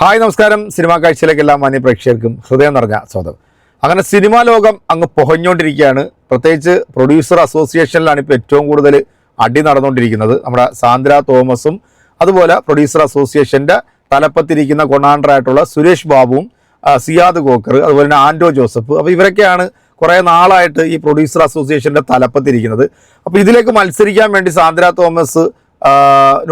Hi നമസ്കാരം. Cinema കാഴ്ചയിലേക്ക് എല്ലാ മാന്യ പ്രേക്ഷകർക്കും ഹൃദയം നിറഞ്ഞ സ്വാഗതം. അങ്ങനെ സിനിമാ ലോകം അങ്ങ് പൊഹഞ്ഞുകൊണ്ടിരിക്കുകയാണ്. പ്രത്യേകിച്ച് പ്രൊഡ്യൂസർ അസോസിയേഷനിലാണ് ഇപ്പോൾ ഏറ്റവും കൂടുതൽ അടി നടന്നുകൊണ്ടിരിക്കുന്നത്. നമ്മുടെ സാന്ദ്ര തോമസും അതുപോലെ പ്രൊഡ്യൂസർ അസോസിയേഷന്റെ തലപ്പത്തിരിക്കുന്ന കൊണാണ്ടറായിട്ടുള്ള സുരേഷ് ബാബുവും സിയാദ് കോക്കർ അതുപോലെ തന്നെ ആൻഡോ ജോസഫ്. അപ്പോൾ ഇവരൊക്കെയാണ് കുറേ നാളായിട്ട് ഈ പ്രൊഡ്യൂസർ അസോസിയേഷന്റെ തലപ്പത്തിരിക്കുന്നത്. അപ്പോൾ ഇതിലേക്ക് മത്സരിക്കാൻ വേണ്ടി സാന്ദ്ര തോമസ്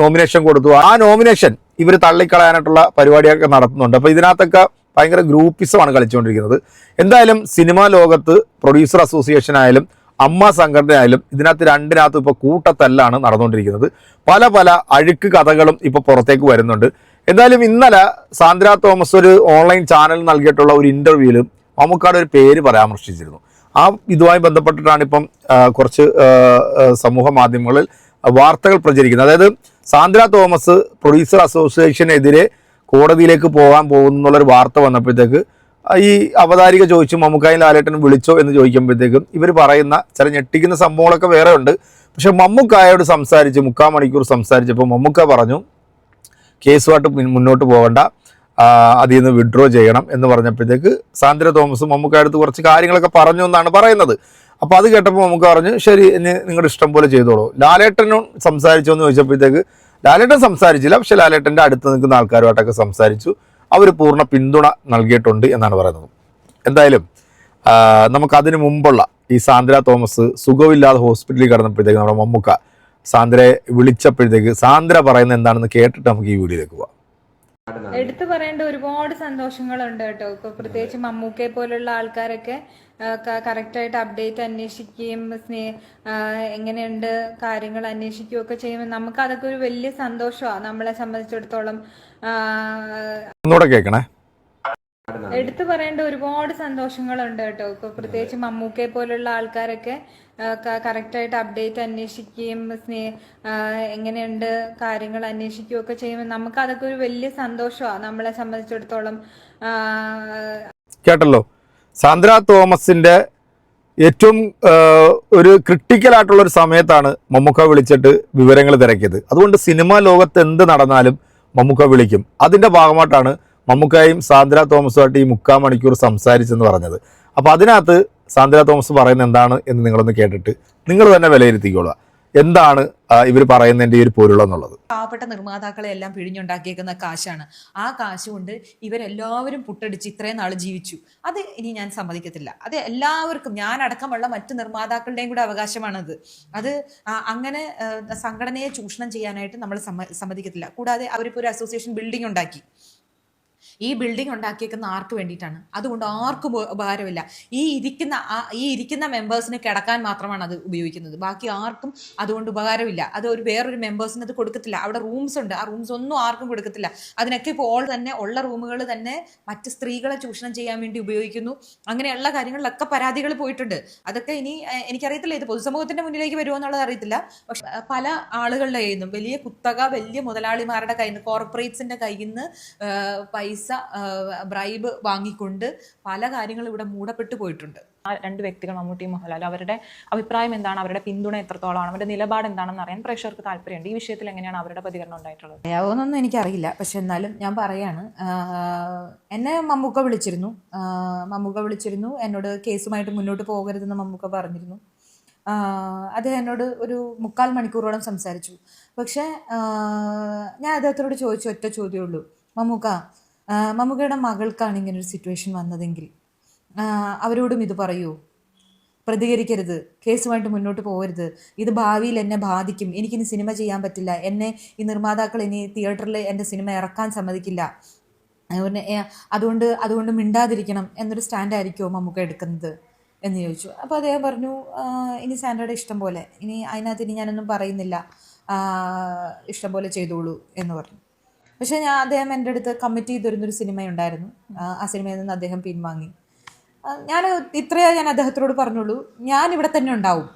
നോമിനേഷൻ കൊടുത്തു. ആ നോമിനേഷൻ ഇവർ തള്ളിക്കളയാനായിട്ടുള്ള പരിപാടിയൊക്കെ നടത്തുന്നുണ്ട്. അപ്പോൾ ഇതിനകത്തൊക്കെ ഭയങ്കര ഗ്രൂപ്പിസമാണ് കളിച്ചുകൊണ്ടിരിക്കുന്നത്. എന്തായാലും സിനിമാ ലോകത്ത് പ്രൊഡ്യൂസർ അസോസിയേഷൻ ആയാലും അമ്മ സംഘടനയായാലും ഇതിനകത്ത് രണ്ടിനകത്തും ഇപ്പോൾ കൂട്ടത്തല്ലാണ് നടന്നുകൊണ്ടിരിക്കുന്നത്. പല പല അഴുക്ക് കഥകളും ഇപ്പോൾ പുറത്തേക്ക് വരുന്നുണ്ട്. എന്തായാലും ഇന്നലെ സാന്ദ്ര തോമസ് ഒരു ഓൺലൈൻ ചാനൽ നൽകിയിട്ടുള്ള ഒരു ഇന്റർവ്യൂവിൽ മമ്മൂക്കാട് ഒരു പേര് പരാമർശിച്ചിരുന്നു. ആ ഇതുമായി ബന്ധപ്പെട്ടിട്ടാണ് ഇപ്പം കുറച്ച് സമൂഹ മാധ്യമങ്ങളിൽ വാർത്തകൾ പ്രചരിക്കുന്നത്. അതായത് സാന്ദ്ര തോമസ് പ്രൊഡ്യൂസർ അസോസിയേഷനെതിരെ കോടതിയിലേക്ക് പോകാൻ പോകുന്നു എന്നുള്ളൊരു വാർത്ത വന്നപ്പോഴത്തേക്ക് ഈ അവതാരിക ചോദിച്ചു മമ്മൂക്കായും ലാലേട്ടനും വിളിച്ചോ എന്ന് ചോദിക്കുമ്പോഴത്തേക്കും ഇവർ പറയുന്ന ചില ഞെട്ടിക്കുന്ന സംഭവങ്ങളൊക്കെ വേറെ ഉണ്ട്. പക്ഷേ മമ്മൂക്കായോട് സംസാരിച്ച് മുക്കാൽ മണിക്കൂർ സംസാരിച്ചപ്പോൾ മമ്മൂക്ക പറഞ്ഞു കേസുമായിട്ട് മുന്നോട്ട് പോകണ്ട. അതിൽ നിന്ന് വിഡ്രോ ചെയ്യണം. എന്ന് പറഞ്ഞപ്പോഴത്തേക്ക് സാന്ദ്ര തോമസ് മമ്മൂക്ക അടുത്ത് കുറച്ച് കാര്യങ്ങളൊക്കെ പറഞ്ഞു എന്നാണ് പറയുന്നത്. അപ്പോൾ അത് കേട്ടപ്പോൾ നമുക്ക് പറഞ്ഞു ശരി ഇനി നിങ്ങളുടെ ഇഷ്ടം പോലെ ചെയ്തോളൂ. ലാലേട്ടനും സംസാരിച്ചോ എന്ന് ചോദിച്ചപ്പോഴത്തേക്ക് ലാലേട്ടൻ സംസാരിച്ചില്ല പക്ഷെ ലാലേട്ടന്റെ അടുത്ത് നിൽക്കുന്ന ആൾക്കാരുമായിട്ടൊക്കെ സംസാരിച്ചു. അവർ പൂർണ പിന്തുണ നൽകിയിട്ടുണ്ട് എന്നാണ് പറയുന്നത്. എന്തായാലും നമുക്ക് നമുക്കതിന് മുമ്പുള്ള ഈ സാന്ദ്ര തോമസ് സുഖമില്ലാതെ ഹോസ്പിറ്റലിൽ കിടന്നപ്പോഴത്തേക്ക് നമ്മുടെ മമ്മുക്ക സാന്ദ്രയെ വിളിച്ചപ്പോഴത്തേക്ക് സാന്ദ്ര പറയുന്നത് എന്താണെന്ന് കേട്ടിട്ട് നമുക്ക് ഈ വീഡിയോയിലേക്ക് പോവാം. എടുത്തു പറയേണ്ട ഒരുപാട് സന്തോഷങ്ങളുണ്ട് കേട്ടോ. ഇപ്പൊ പ്രത്യേകിച്ച് മമ്മൂക്കെ പോലുള്ള ആൾക്കാരൊക്കെ കറക്റ്റായിട്ട് അപ്ഡേറ്റ് അന്വേഷിക്കുകയും സ്നേഹ എങ്ങനെയുണ്ട് കാര്യങ്ങൾ അന്വേഷിക്കുകയും ഒക്കെ ചെയ്യുമ്പോൾ നമുക്ക് അതൊക്കെ ഒരു വലിയ സന്തോഷമാണ് നമ്മളെ സംബന്ധിച്ചിടത്തോളം. ഒന്നുകൂടെ കേൾക്കണേ. എടുത്തു പറയേണ്ട ഒരുപാട് സന്തോഷങ്ങളുണ്ട് കേട്ടോ. ഇപ്പൊ പ്രത്യേകിച്ച് മമ്മൂക്കെ പോലുള്ള ആൾക്കാരൊക്കെ കറക്റ്റായിട്ട് അപ്ഡേറ്റ് അന്വേഷിക്കുകയും സ്നേഹ എങ്ങനെയുണ്ട് കാര്യങ്ങൾ അന്വേഷിക്കുകയും ഒക്കെ ചെയ്യുമ്പോൾ നമുക്ക് അതൊക്കെ ഒരു വലിയ സന്തോഷമാണ് നമ്മളെ സംബന്ധിച്ചിടത്തോളം കേട്ടല്ലോ. സാന്ദ്ര തോമസിന്റെ ഏറ്റവും ഒരു ക്രിട്ടിക്കൽ ആയിട്ടുള്ള ഒരു സമയത്താണ് മമ്മൂക്ക വിളിച്ചിട്ട് വിവരങ്ങൾ തിരക്കിയത്. അതുകൊണ്ട് സിനിമാ ലോകത്ത് എന്ത് നടന്നാലും മമ്മൂക്ക വിളിക്കും. അതിന്റെ ഭാഗമായിട്ടാണ് മമ്മൂക്കയും സാന്ദ്ര തോമസുമായിട്ട് ഈ മുക്കാൽ മണിക്കൂർ സംസാരിച്ചെന്ന് പറഞ്ഞത്. അപ്പോൾ അതിനകത്ത് സാന്ദ്ര തോമസ് പറയുന്നത് എന്താണ് എന്ന് നിങ്ങളൊന്ന് കേട്ടിട്ട് നിങ്ങൾ തന്നെ വിലയിരുത്തിക്കോളുക. എന്താണ് ഇവർ പറയുന്നതിന്റെ ഒരു ഒരു പൊരുളെന്നുള്ളത്? പാവപ്പെട്ട നിർമ്മാതാക്കളെ എല്ലാം പിഴിഞ്ഞുണ്ടാക്കിയേക്കുന്ന കാശാണ്. ആ കാശ് കൊണ്ട് ഇവരെല്ലാവരും പുട്ടടിച്ച് ഇത്രയും നാൾ ജീവിച്ചു. അത് ഇനി ഞാൻ സമ്മതിക്കത്തില്ല. അത് എല്ലാവർക്കും ഞാൻ അടക്കമുള്ള മറ്റ് നിർമ്മാതാക്കളുടെയും കൂടെ അവകാശമാണത്. അത് അങ്ങനെ സംഘടനയെ ചൂഷണം ചെയ്യാനായിട്ട് നമ്മൾ സമ്മ സമ്മതിക്കത്തില്ല. കൂടാതെ അവരിപ്പോൾ ഒരു അസോസിയേഷൻ ബിൽഡിംഗ് ഉണ്ടാക്കി. ഈ ബിൽഡിംഗ് ഉണ്ടാക്കിയേക്കുന്ന ആർക്ക് വേണ്ടിയിട്ടാണ്? അതുകൊണ്ട് ആർക്കും ഉപകാരമില്ല. ഈ ഇരിക്കുന്ന ഈ ഇരിക്കുന്ന മെമ്പേഴ്സിന് കിടക്കാൻ മാത്രമാണ് അത് ഉപയോഗിക്കുന്നത്. ബാക്കി ആർക്കും അതുകൊണ്ട് ഉപകാരമില്ല. അത് ഒരു വേറൊരു മെമ്പേഴ്സിന് അത് കൊടുക്കത്തില്ല. അവിടെ റൂംസ് ഉണ്ട്. ആ റൂംസ് ഒന്നും ആർക്കും കൊടുക്കത്തില്ല. അതിനൊക്കെ ഇപ്പോൾ ഓൾ തന്നെ ഉള്ള റൂമുകൾ തന്നെ മറ്റ് സ്ത്രീകളെ ചൂഷണം ചെയ്യാൻ വേണ്ടി ഉപയോഗിക്കുന്നു. അങ്ങനെയുള്ള കാര്യങ്ങളിലൊക്കെ പരാതികൾ പോയിട്ടുണ്ട്. അതൊക്കെ ഇനി എനിക്കറിയത്തില്ല. ഇത് പൊതുസമൂഹത്തിന്റെ മുന്നിലേക്ക് വരുമോ എന്നുള്ളത് അറിയത്തില്ല. പക്ഷെ പല ആളുകളുടെ കയ്യിൽ നിന്നും വലിയ കുത്തക വലിയ മുതലാളിമാരുടെ കയ്യിൽ നിന്ന് കോർപ്പറേറ്റ്സിന്റെ കയ്യിൽ നിന്ന് ഏഹ്, പൈസ ബ്രൈബ് വാങ്ങിക്കൊണ്ട് പല കാര്യങ്ങളും ഇവിടെ മൂടപ്പെട്ടു പോയിട്ടുണ്ട്. ആ രണ്ട് വ്യക്തികൾ മമ്മൂട്ടി മോഹൻലാൽ അവരുടെ അഭിപ്രായം എന്താണ്? അവരുടെ പിന്തുണ എത്രത്തോളമാണ് അവരുടെ നിലപാട് എന്താണെന്ന് അറിയാൻ പ്രേക്ഷകർക്ക് താല്പര്യമുണ്ട്. ഈ വിഷയത്തിൽ എങ്ങനെയാണ് അവരുടെ പ്രതികരണം ഉണ്ടായിട്ടുള്ളത്? അറിയാവോന്നൊന്നും എനിക്കറിയില്ല. പക്ഷെ എന്നാലും ഞാൻ പറയാണ് എന്നെ മമ്മൂക്ക വിളിച്ചിരുന്നു. മമ്മൂക്ക വിളിച്ചിരുന്നു. എന്നോട് കേസുമായിട്ട് മുന്നോട്ട് പോകരുതെന്ന് മമ്മൂക്ക പറഞ്ഞിരുന്നു. അദ്ദേഹം എന്നോട് ഒരു മുക്കാൽ മണിക്കൂറോളം സംസാരിച്ചു. പക്ഷേ ഞാൻ അദ്ദേഹത്തിനോട് ചോദിച്ച ഒറ്റ ചോദ്യമേ ഉള്ളൂ. മമ്മൂക്ക മമ്മൂക്കയുടെ മകൾക്കാണ് ഇങ്ങനെ ഒരു സിറ്റുവേഷൻ വന്നതെങ്കിൽ അവരോടും ഇത് പറയൂ. പ്രതികരിക്കരുത്. കേസുമായിട്ട് മുന്നോട്ട് പോകരുത്. ഇത് ഭാവിയിൽ എന്നെ ബാധിക്കും. എനിക്കിനി സിനിമ ചെയ്യാൻ പറ്റില്ല. എന്നെ ഈ നിർമ്മാതാക്കൾ ഇനി തിയേറ്ററിൽ എന്റെ സിനിമ ഇറക്കാൻ സമ്മതിക്കില്ല. അതുകൊണ്ട് അതുകൊണ്ട് മിണ്ടാതിരിക്കണം എന്നൊരു സ്റ്റാൻഡായിരിക്കുമോ മമ്മൂക്ക എടുക്കുന്നത് എന്ന് ചോദിച്ചു. അപ്പോൾ അദ്ദേഹം പറഞ്ഞു ഇനി സാൻഡയുടെ ഇഷ്ടം പോലെ ഇനി അതിനകത്ത് ഇനി ഞാനൊന്നും പറയുന്നില്ല. ഇഷ്ടം പോലെ ചെയ്തോളൂ എന്ന് പറഞ്ഞു. പക്ഷേ ഞാൻ അദ്ദേഹം എന്റെ അടുത്ത് കമ്മിറ്റ് ചെയ്തിരുന്നൊരു സിനിമയുണ്ടായിരുന്നു. ആ, ആ സിനിമയിൽ നിന്ന് അദ്ദേഹം പിൻവാങ്ങി. ഞാൻ ഇത്രയേ ഞാൻ അദ്ദേഹത്തോട് പറഞ്ഞുള്ളൂ. ഞാൻ ഇവിടെ തന്നെ ഉണ്ടാവും.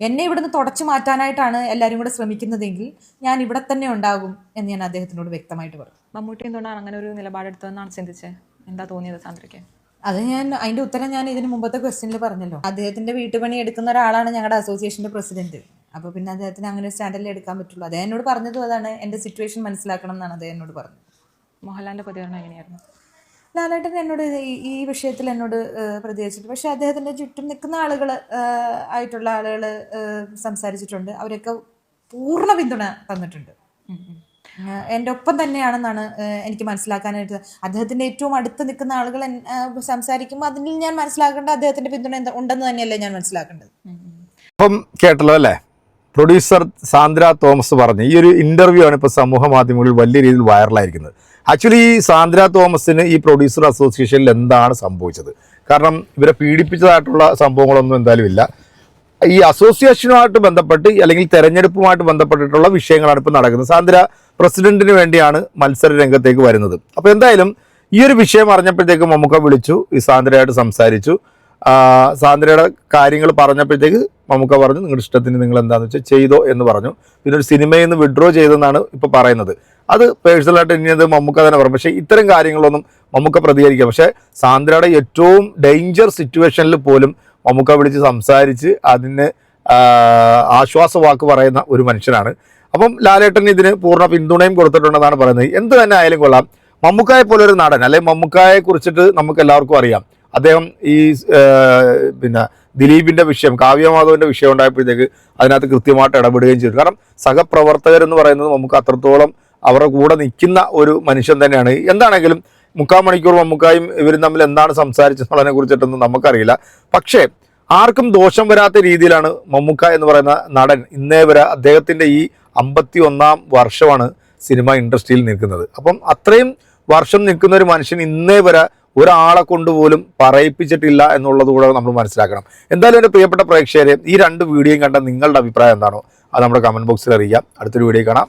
എന്നെ ഇവിടുന്ന് തുടച്ചു മാറ്റാനായിട്ടാണ് എല്ലാവരും കൂടെ ശ്രമിക്കുന്നതെങ്കിൽ ഞാൻ ഇവിടെ തന്നെ ഉണ്ടാകും എന്ന് ഞാൻ അദ്ദേഹത്തിനോട് വ്യക്തമായിട്ട് പറഞ്ഞു മമ്മൂട്ടി എന്തുകൊണ്ടാണ് അങ്ങനെ ഒരു നിലപാടെടുത്തതെന്നാണ് ചിന്തിച്ചത് എന്താ തോന്നിയത് സാന്ദ്രയ്ക്ക് അത് ഞാൻ അതിന്റെ ഉത്തരം ഞാൻ ഇതിന് മുമ്പത്തെ ക്വസ്റ്റ്യനിൽ പറഞ്ഞല്ലോ. അദ്ദേഹത്തിന്റെ വീട്ടുപണി എടുക്കുന്ന ഒരാളാണ് ഞങ്ങളുടെ അസോസിയേഷന്റെ പ്രസിഡന്റ് അപ്പോൾ പിന്നെ അദ്ദേഹത്തിന് അങ്ങനെ സ്റ്റാൻഡേർഡിൽ എടുക്കാൻ പറ്റുള്ളൂ. അദ്ദേഹം എന്നോട് പറഞ്ഞതും അതാണ്. എന്റെ സിറ്റുവേഷൻ മനസ്സിലാക്കണം എന്നാണ് അദ്ദേഹം എന്നോട് പറഞ്ഞത്. മോഹൻലാലിന്റെ പ്രതികരണം എങ്ങനെയായിരുന്നു? ലാലേട്ടൻ എന്നോട് ഈ- വിഷയത്തിൽ എന്നോട് പ്രതികരിച്ചിട്ട് പക്ഷേ അദ്ദേഹത്തിന്റെ അദ്ദേഹത്തിന്റെ ചുറ്റും നിൽക്കുന്ന ആളുകൾ ആയിട്ടുള്ള ആളുകൾ സംസാരിച്ചിട്ടുണ്ട്. അവരൊക്കെ പൂർണ പിന്തുണ തന്നിട്ടുണ്ട്. എന്റെ ഒപ്പം തന്നെയാണെന്നാണ് എനിക്ക് മനസ്സിലാക്കാനായിട്ട് അദ്ദേഹത്തിന്റെ ഏറ്റവും അടുത്ത് നിൽക്കുന്ന ആളുകൾ സംസാരിക്കുമ്പോൾ അതിൽ ഞാൻ മനസ്സിലാക്കേണ്ട അദ്ദേഹത്തിന്റെ പിന്തുണ എന്താ- ഉണ്ടെന്ന് തന്നെയല്ലേ ഞാൻ മനസ്സിലാക്കേണ്ടത്. അപ്പം കേട്ടല്ലോ അല്ലേ? പ്രൊഡ്യൂസർ സാന്ദ്ര തോമസ് പറഞ്ഞു ഈ ഒരു ഇന്റർവ്യൂ ആണ് ഇപ്പോൾ സമൂഹ മാധ്യമങ്ങളിൽ വലിയ രീതിയിൽ വൈറലായിരിക്കുന്നത് ആക്ച്വലി ഈ സാന്ദ്ര തോമസിന് ഈ പ്രൊഡ്യൂസർ അസോസിയേഷനിൽ എന്താണ് സംഭവിച്ചത്? കാരണം ഇവരെ പീഡിപ്പിച്ചതായിട്ടുള്ള സംഭവങ്ങളൊന്നും എന്തായാലും ഇല്ല. ഈ അസോസിയേഷനുമായിട്ട് ബന്ധപ്പെട്ട് അല്ലെങ്കിൽ തെരഞ്ഞെടുപ്പുമായിട്ട് ബന്ധപ്പെട്ടിട്ടുള്ള വിഷയങ്ങളാണ് ഇപ്പോൾ നടക്കുന്നത്. സാന്ദ്ര പ്രസിഡന്റിന് വേണ്ടിയാണ് മത്സര രംഗത്തേക്ക് വരുന്നത്. അപ്പോൾ എന്തായാലും ഈ ഒരു വിഷയം അറിഞ്ഞപ്പോഴത്തേക്കും മമ്മൂക്ക വിളിച്ചു ഈ സാന്ദ്രയായിട്ട് സംസാരിച്ചു. സാന്ദ്രയുടെ കാര്യങ്ങൾ പറഞ്ഞപ്പോഴത്തേക്ക് മമ്മൂക്ക പറഞ്ഞു നിങ്ങളുടെ ഇഷ്ടത്തിന് നിങ്ങൾ എന്താണെന്ന് വെച്ചാൽ ചെയ്തോ എന്ന് പറഞ്ഞു. പിന്നെ ഒരു സിനിമയിൽ നിന്ന് വിഡ്രോ ചെയ്തെന്നാണ് ഇപ്പോൾ പറയുന്നത്. അത് പേഴ്സണലായിട്ട് ഇനി അത് മമ്മൂക്ക തന്നെ പറഞ്ഞു പക്ഷേ ഇത്തരം കാര്യങ്ങളൊന്നും മമ്മൂക്ക പ്രതികരിക്കുക പക്ഷേ സാന്ദ്രയുടെ ഏറ്റവും ഡേഞ്ചർ സിറ്റുവേഷനിൽ പോലും മമ്മൂക്ക വിളിച്ച് സംസാരിച്ച് അതിന് ആശ്വാസ ആശ്വാസവാക്ക് പറയുന്ന ഒരു മനുഷ്യനാണ്. അപ്പം ലാലേട്ടൻ ഇതിന് പൂർണ പിന്തുണയും കൊടുത്തിട്ടുണ്ടെന്നാണ് പറയുന്നത്. എന്ത് തന്നെ ആയാലും കൊള്ളാം. മമ്മൂക്കായെ പോലെ ഒരു നടൻ അല്ലെങ്കിൽ മമ്മൂക്കായെ കുറിച്ചിട്ട് നമുക്ക് എല്ലാവർക്കും അറിയാം. അദ്ദേഹം ഈ പിന്നെ ദിലീപിന്റെ വിഷയം കാവ്യമാധവന്റെ വിഷയം ഉണ്ടായപ്പോഴത്തേക്ക് അതിനകത്ത് കൃത്യമായിട്ട് ഇടപെടുകയും ചെയ്തു. കാരണം സഹപ്രവർത്തകർ എന്ന് പറയുന്നത് നമുക്ക് അത്രത്തോളം അവരുടെ കൂടെ നിൽക്കുന്ന ഒരു മനുഷ്യൻ തന്നെയാണ്. എന്താണെങ്കിലും മുക്കാൽ മണിക്കൂർ മമ്മൂക്കായും ഇവരും തമ്മിൽ എന്താണ് സംസാരിച്ചതിനെ കുറിച്ചിട്ടൊന്നും നമുക്കറിയില്ല. പക്ഷേ ആർക്കും ദോഷം വരാത്ത രീതിയിലാണ് മമ്മൂക്ക എന്ന് പറയുന്ന നടൻ ഇന്നേ വരെ അദ്ദേഹത്തിന്റെ ഈ അമ്പത്തി ഒന്നാം വർഷമാണ് സിനിമ ഇൻഡസ്ട്രിയിൽ നിൽക്കുന്നത്. അപ്പം അത്രയും വർഷം നിൽക്കുന്ന ഒരു മനുഷ്യൻ ഇന്നേ വരെ ഒരാളെ കൊണ്ടുപോലും പറയിപ്പിച്ചിട്ടില്ല എന്നുള്ളത് കൂടെ നമ്മൾ മനസ്സിലാക്കണം. എന്തായാലും എന്റെ പ്രിയപ്പെട്ട പ്രേക്ഷകരെ ഈ രണ്ട് വീഡിയോയും കണ്ട നിങ്ങളുടെ അഭിപ്രായം എന്താണോ അത് നമ്മുടെ കമന്റ് ബോക്സിൽ അറിയിക്കാം. അടുത്തൊരു വീഡിയോ കാണാം.